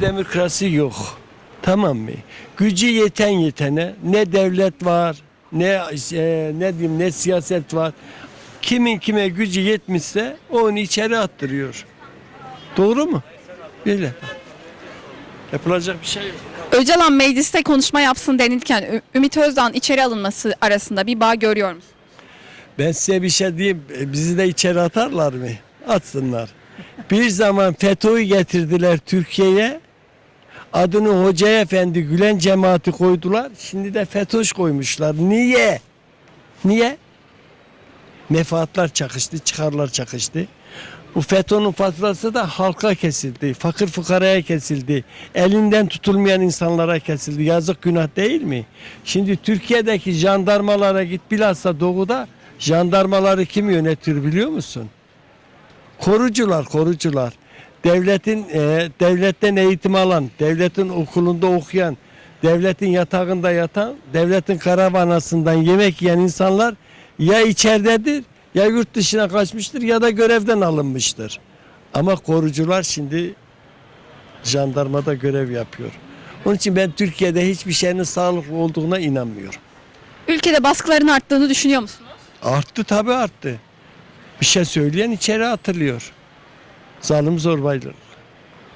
Demokrasi yok. Tamam mı? Gücü yeten yetene ne devlet var ne e, ne diyeyim ne siyaset var. Kimin kime gücü yetmişse onu içeri attırıyor. Doğru mu? Böyle. Yapılacak bir şey yok. Öcalan mecliste konuşma yapsın denilirken Ü- Ümit Özdağ'ın içeri alınması arasında bir bağ görüyor musunuz? Ben size bir şey diyeyim. e, Bizi de içeri atarlar mı? Atsınlar. Bir zaman FETÖ'yü getirdiler Türkiye'ye. Adını Hoca Efendi Gülen cemaati koydular. Şimdi de FETÖ'ş koymuşlar. Niye? Niye? Mefaatlar çakıştı, çıkarlar çakıştı. Bu FETÖ'nün faturası da halka kesildi. Fakir fukaraya kesildi. Elinden tutulmayan insanlara kesildi. Yazık günah değil mi? Şimdi Türkiye'deki jandarmalara git bilhassa doğuda jandarmaları kim yönetir biliyor musun? Korucular, korucular. Devletin e, devletten eğitim alan, devletin okulunda okuyan, devletin yatağında yatan, devletin karavanasından yemek yiyen insanlar ya içeridedir ya yurt dışına kaçmıştır ya da görevden alınmıştır. Ama korucular şimdi jandarmada görev yapıyor. Onun için ben Türkiye'de hiçbir şeyin sağlıklı olduğuna inanmıyorum. Ülkede baskıların arttığını düşünüyor musunuz? Arttı tabii arttı. Bir şey söyleyen içeri atılıyor. Zalim zorbaylar.